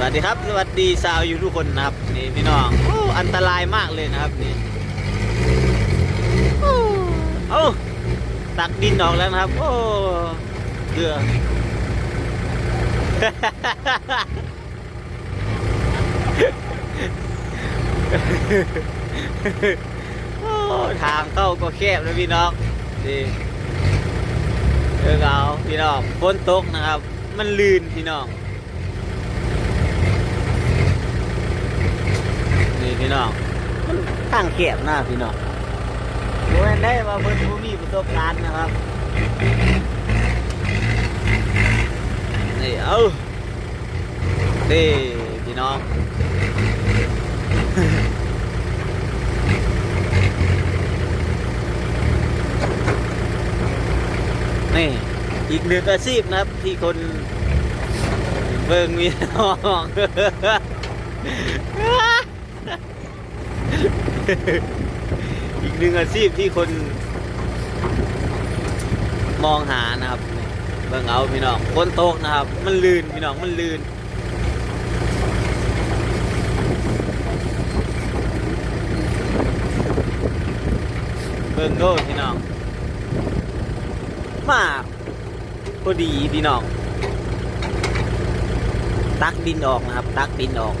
วัสดีครับสวัสดีสาวอยู่ทุกคนนะครับนี่พี่น้องโอ้อันตรายมากเลยนะครับนี่โอ้เอ้าตักดินออกแล้วนะครับ โอ้เกลือโอ้ทางเข้าก็แคบแล้วพี่น้องดีเออเอาพี่น้องฝนตกนะครับ มันลื่นพี่น้อง นี่พี่น้องทางแคบหน้าพี่น้องโอ้ยได้มาเพิ่นผู้มีประสบการณ์นะครับนี่เอานี่พี่น้องนี่อีกหนึ่งอาชีพนะครับ ที่คนเบิ่งมีน้อง อีกหนึ่งอาชีพที่คน มองหานะครับเบิ่งเอาพี่น้องคนโตกนะครับ มันลื่นพี่น้องมันลื่นเบิ่งโดพี่น้องมาพอดีพี่น้องตักดินออกนะครับ ตักดินออก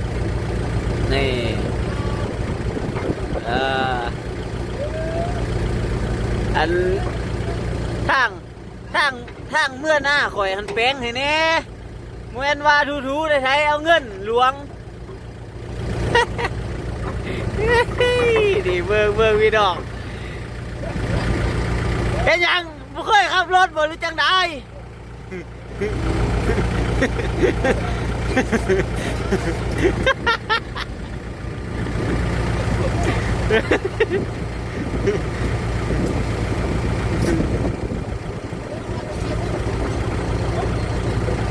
นี่เอ่อ อันทางทางทางเมื่อหน้าข่อยหันแป้งให้แน่มื่อนว่าทูๆได้ใช้เอาเงินหลวง ดีเบิ่งเบิ่งพี่น้องเห็นยังบ่เคยขับรถบ่รือจังได้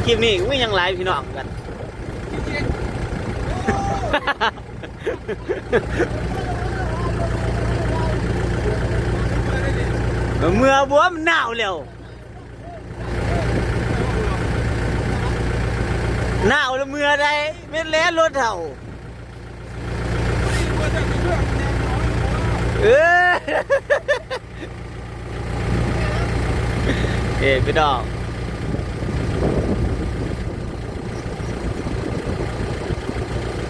คลิปนี้วิ่งยังไลฟ์พี่น้องกัน เมื่อบัวมันหนาวเร็วหนาวแล้วเมื่อใดเม็ดแล้รถเถ่าเออเอ้พี่น้อง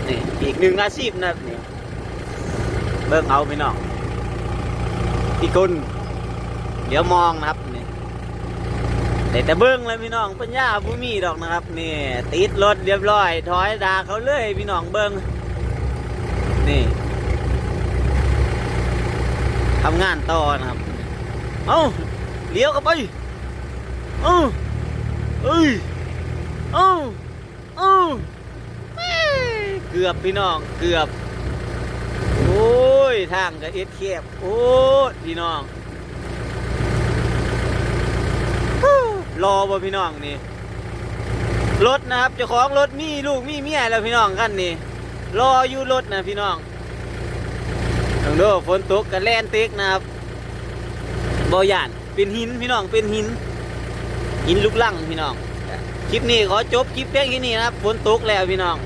นี่อีกหนึ่งอาชีพนะนี่เบิ่งเอาพี่น้องพี่กุลเดี๋ยวมองนะครับนี่แต่แต่เบิ่งเลยพี่น้องปัญญาผู้มีดอกนะครับนี่ติดรถเรียบร้อย ถอยดาเขาเลยพี่น้องเบิ่งนี่ทำงานต่อนะครับเอาเลี้ยวกันไปเอาเอ้ยเอาเอา กือบพี่น้องเกือบ โอ้ยทางกับเอ็ดเคียบโอ้ยพี่น้องรอบ่พี่น้องนี่รถนะครับเจ้าของรถมีลูกมีเมียแล้วพี่น้องกันนี่รออยู่รถนะพี่น้องต้องดูฝนตกกับแลนเต็กนะครับบ่ย่านเป็นหินพี่น้องเป็นหิน หินลูกลังพี่น้องคลิปนี้ขอจบคลิปเพียงแค่นี้นะครับฝนตกแล้วพี่น้อง